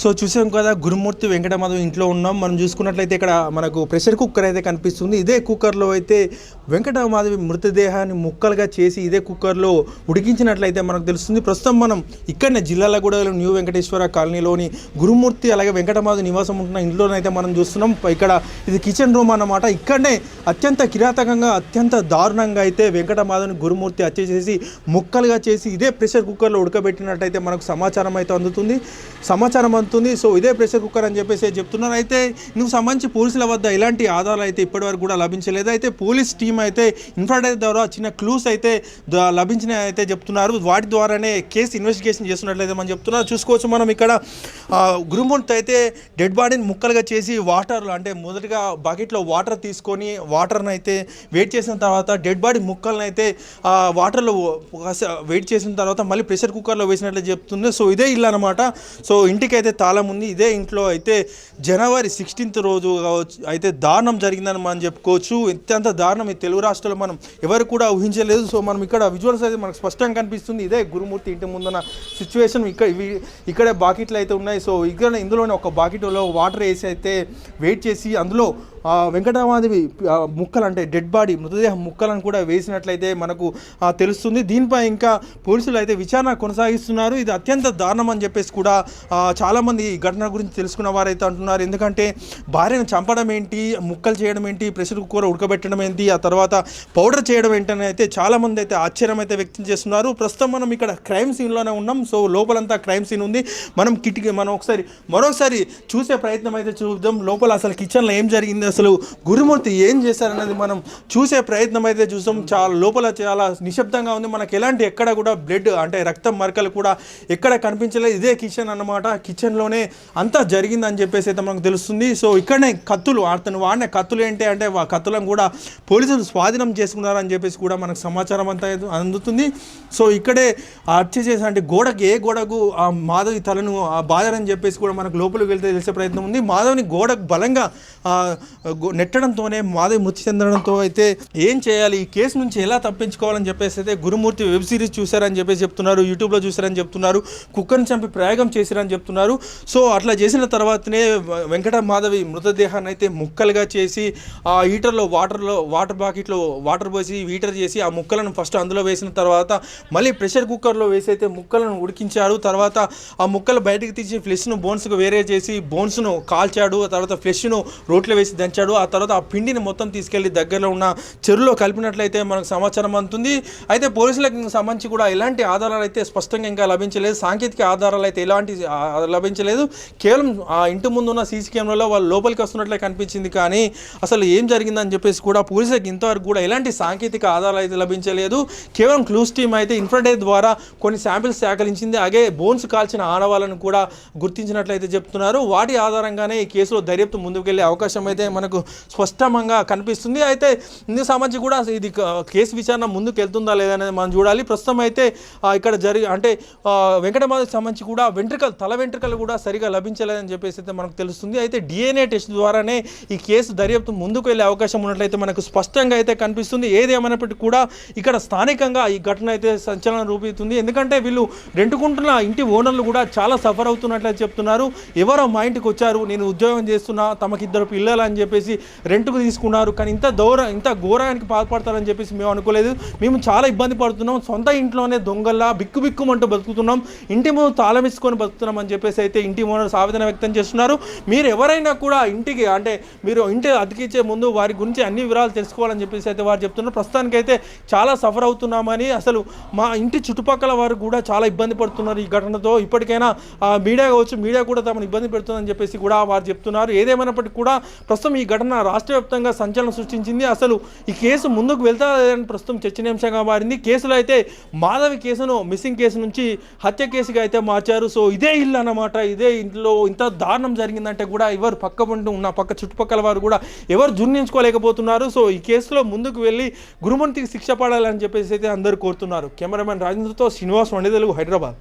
So చూసాం కదా గురుమూర్తి వెంకటమాధవ్ ఇంట్లో ఉన్నాం. మనం చూసుకున్నట్లయితే ఇక్కడ మనకు ప్రెషర్ కుక్కర్ అయితే కనిపిస్తుంది. ఇదే కుక్కర్లో అయితే వెంకటమాధవి మృతదేహాన్ని ముక్కలుగా చేసి ఇదే కుక్కర్లో ఉడికించినట్లయితే మనకు తెలుస్తుంది. ప్రస్తుతం మనం ఇక్కడనే జిల్లాలగూడలో న్యూ వెంకటేశ్వర కాలనీలోని గురుమూర్తి అలాగే వెంకటమాధవ నివాసం ఉంటున్న ఇంట్లోనైతే మనం చూస్తున్నాం. ఇక్కడ ఇది కిచెన్ రూమ్ అన్నమాట. ఇక్కడనే అత్యంత కిరాతకంగా అత్యంత దారుణంగా అయితే వెంకటమాధవ్ని గురుమూర్తి హత్య చేసి ముక్కలుగా చేసి ఇదే ప్రెషర్ కుక్కర్లో ఉడకబెట్టినట్టయితే మనకు సమాచారం అయితే అందుతుంది. సమాచారం అందుతుంది సో ఇదే ప్రెషర్ కుక్కర్ అని చెప్పేసి చెప్తున్నారు. అయితే ఇందుకు సంబంధించి పోలీసుల వద్ద ఎలాంటి ఆధారాలు అయితే ఇప్పటివరకు కూడా లభించలేదు. అయితే పోలీస్ టీం అయితే ఇన్ఫ్రాడే ద్వారా చిన్న క్లూస్ అయితే లభించిన అయితే చెప్తున్నారు. వాటి ద్వారానే కేసు ఇన్వెస్టిగేషన్ చేస్తున్నట్లయితే మనం చెప్తున్నారు. చూసుకోవచ్చు మనం ఇక్కడ ఆ, గురుమూర్తి అయితే డెడ్ బాడీని ముక్కలుగా చేసి వాటర్లో అంటే మొదటిగా బకెట్లో వాటర్ తీసుకొని వాటర్ని అయితే వెయిట్ చేసిన తర్వాత డెడ్ బాడీ ముక్కలను అయితే వాటర్లో వెయిట్ చేసిన తర్వాత మళ్ళీ ప్రెషర్ కుక్కర్లో వేసినట్లు చెప్తుంది. సో ఇదే ఇల్లు అనమాట సో ఇంటికి అయితే తాళం ఉంది. ఇదే ఇంట్లో అయితే జనవరి సిక్స్టీన్త్ రోజు అయితే దారుణం జరిగిందని మనం చెప్పుకోవచ్చు. ఇంత దారుణం ఈ తెలుగు రాష్ట్రంలో మనం ఎవరు కూడా ఊహించలేదు. సో మనం ఇక్కడ విజువల్స్ అయితే మనకు స్పష్టంగా కనిపిస్తుంది. ఇదే గురుమూర్తి ఇంటి ముందున్న సిచ్యువేషన్ ఇక్కడ ఇక్కడే బాకెట్లు అయితే ఉన్నాయి. సో ఇక్కడ ఇందులోనే ఒక బాకెట్లో వాటర్ వేసి అయితే వెయిట్ చేసి అందులో వెంకటమాదేవి ముక్కలు అంటే డెడ్ బాడీ మృతదేహం ముక్కలను కూడా వేసినట్లయితే మనకు తెలుస్తుంది. దీనిపై ఇంకా పోలీసులు అయితే విచారణ కొనసాగిస్తున్నారు. ఇది అత్యంత దారుణం అని చెప్పేసి కూడా చాలా చాలామంది ఈ ఘటన గురించి తెలుసుకున్న వారైతే అంటున్నారు. ఎందుకంటే భార్యను చంపడం ఏంటి? ముక్కలు చేయడం ఏంటి? ప్రెషర్ కుక్కర్ ఉడకబెట్టడం ఏంటి? ఆ తర్వాత పౌడర్ చేయడం ఏంటని అయితే చాలామంది అయితే ఆశ్చర్యం అయితే వ్యక్తం చేస్తున్నారు. ప్రస్తుతం మనం ఇక్కడ క్రైమ్ సీన్లోనే ఉన్నాం. సో లోపలంతా క్రైమ్ సీన్ ఉంది. మనం కిటికీ మనం ఒకసారి మరొకసారి చూసే ప్రయత్నం అయితే చూద్దాం. లోపల అసలు కిచెన్లో ఏం జరిగింది? అసలు గురుమూర్తి ఏం చేశారన్నది మనం చూసే ప్రయత్నం అయితే చూసాం చాలా లోపల చాలా నిశ్శబ్దంగా ఉంది. మనకు ఎలాంటి ఎక్కడ కూడా బ్లడ్ అంటే రక్తం మరకలు కూడా ఎక్కడ కనిపించలేదు. ఇదే కిచెన్ అన్నమాట. సీజన్లోనే అంతా జరిగిందని చెప్పేసి అయితే మనకు తెలుస్తుంది. సో ఇక్కడనే కత్తులు అతను వాడిన కత్తులు ఏంటి అంటే ఆ కత్తులను కూడా పోలీసులు స్వాధీనం చేసుకున్నారని చెప్పేసి కూడా మనకు సమాచారం అంతా అందుతుంది. సో ఇక్కడే హత్య చేసి అంటే గోడకి ఏ గోడకు ఆ మాధవి తలను ఆ చెప్పేసి కూడా మనకు లోపలికి వెళ్తే తెలిసే ప్రయత్నం ఉంది. మాధవ్ని గోడకు బలంగా నెట్టడంతోనే మాధవి మృతి చెందడంతో అయితే ఏం చేయాలి? ఈ కేసు నుంచి ఎలా తప్పించుకోవాలని చెప్పేసి అయితే గురుమూర్తి వెబ్ సిరీస్ చూశారని చెప్పేసి చెప్తున్నారు యూట్యూబ్లో చూశారని చెప్తున్నారు కుక్కర్ని చంపి ప్రయోగం చేశారని చెప్తున్నారు. సో అట్లా చేసిన తర్వాతనే వెంకట మాధవి మృతదేహాన్ని అయితే ముక్కలుగా చేసి ఆ హీటర్లో వాటర్లో వాటర్ బాకెట్లో వాటర్ పోసి హీటర్ చేసి ఆ ముక్కలను ఫస్ట్ అందులో వేసిన తర్వాత మళ్ళీ ప్రెషర్ కుక్కర్లో వేసి అయితే ముక్కలను ఉడికించాడు తర్వాత ఆ ముక్కలు బయటకు తీసి ఫ్లెష్ను బోన్స్కు వేరే చేసి బోన్స్ను కాల్చాడు. ఆ తర్వాత ఫ్లెష్ను రోట్లో వేసి దంచాడు. ఆ తర్వాత ఆ పిండిని మొత్తం తీసుకెళ్ళి దగ్గరలో ఉన్న చెరువులో కలిపినట్లయితే మనకు సమాచారం అందుతుంది. అయితే పోలీసులకు సంబంధించి కూడా ఎలాంటి ఆధారాలు అయితే స్పష్టంగా ఇంకా లభించలేదు. సాంకేతిక ఆధారాలు అయితే ఎలాంటి ఆ, లభించలేదు కేవలం ఆ ఇంటి ముందు ఉన్న సీసీ కెమెరాలో వాళ్ళు లోపలికి వస్తున్నట్లే కనిపించింది కానీ అసలు ఏం జరిగిందని చెప్పేసి కూడా పోలీసులకు ఇంతవరకు కూడా ఎలాంటి సాంకేతిక ఆధారాలు అయితే లభించలేదు. కేవలం క్లూస్ టీమ్ అయితే ఇన్ఫ్రాడే ద్వారా కొన్ని శాంపిల్స్ సేకరించింది. అలాగే బోన్స్ కాల్చిన ఆడవాళ్ళను కూడా గుర్తించినట్లయితే చెప్తున్నారు. వాటి ఆధారంగానే ఈ కేసులో దర్యాప్తు ముందుకు వెళ్ళే అవకాశం అయితే మనకు స్పష్టంగా కనిపిస్తుంది. అయితే ఇందుకు సంబంధించి కూడా ఇది కేసు విచారణ ముందుకు వెళ్తుందా లేదా అనేది మనం చూడాలి. ప్రస్తుతం అయితే ఇక్కడ జరిగి అంటే వెంకటమాధకి సంబంధించి కూడా వెంట్రుకలు తల వెంట్రుకలు కూడా సరిగా లభించలేదని చెప్పేసి అయితే మనకు తెలుస్తుంది. అయితే డిఎన్ఏ టెస్ట్ ద్వారానే ఈ కేసు దర్యాప్తు ముందుకు వెళ్ళే అవకాశం ఉన్నట్లయితే మనకు స్పష్టంగా అయితే కనిపిస్తుంది. ఏది ఏమైనప్పటికీ కూడా ఇక్కడ స్థానికంగా ఈ ఘటన అయితే సంచలనం రూపొందుతుంది. ఎందుకంటే వీళ్ళు రెంటుకుంటున్న ఇంటి ఓనర్లు కూడా చాలా సఫర్ అవుతున్నట్లయితే చెప్తున్నారు. ఎవరో మా ఇంటికి వచ్చారు నేను ఉద్యోగం చేస్తున్నా తమకి ఇద్దరు పిల్లలు అని చెప్పేసి రెంట్కు తీసుకున్నారు. కానీ ఇంత దౌర ఇంత ఘోరానికి పాల్పడతారని చెప్పేసి మేము అనుకోలేదు. మేము చాలా ఇబ్బంది పడుతున్నాం. సొంత ఇంట్లోనే దొంగల్లా బిక్కు బిక్కుమంటూ బతుకుతున్నాం. ఇంటి ముందు తాళమిసుకొని బతుకుతున్నాం అని చెప్పేసి అయితే ఇంటి ఓనర్స్ ఆవేదన వ్యక్తం చేస్తున్నారు మీరు ఎవరైనా కూడా ఇంటికి అంటే మీరు ఇంటి అతికిచ్చే ముందు వారి గురించి అన్ని వివరాలు తెలుసుకోవాలని చెప్పేసి అయితే వారు చెప్తున్నారు. ప్రస్తుతానికైతే చాలా సఫర్ అవుతున్నామని అసలు మా ఇంటి చుట్టుపక్కల వారు కూడా చాలా ఇబ్బంది పడుతున్నారు ఈ ఘటనతో. ఇప్పటికైనా మీడియా కావచ్చు మీడియా కూడా తమను ఇబ్బంది పెడుతుందని చెప్పేసి కూడా వారు చెప్తున్నారు. ఏదేమైనప్పటికీ కూడా ప్రస్తుతం ఈ ఘటన రాష్ట్ర వ్యాప్తంగా సంచలనం సృష్టించింది. అసలు ఈ కేసు ముందుకు వెళ్తా లేదని ప్రస్తుతం చర్చనీయాంశంగా మారింది. కేసులో అయితే మాధవి కేసును మిస్సింగ్ కేసు నుంచి హత్య కేసుగా అయితే మార్చారు. సో ఇదే ఇల్లు అన్నమాట. ఇదే ఇంట్లో ఇంత దారుణం జరిగిందంటే కూడా ఎవరు పక్క ఉంటూ ఉన్న పక్క చుట్టుపక్కల వారు కూడా ఎవరు జుర్నించుకోలేకపోతున్నారు సో ఈ కేసులో ముందుకు వెళ్ళి గురుమూర్తికి శిక్ష పడాలని చెప్పేసి అయితే అందరూ కోరుతున్నారు. కెమెరామెన్ రాజేంద్రతో శ్రీనివాస్ వండిదలుగు హైదరాబాద్.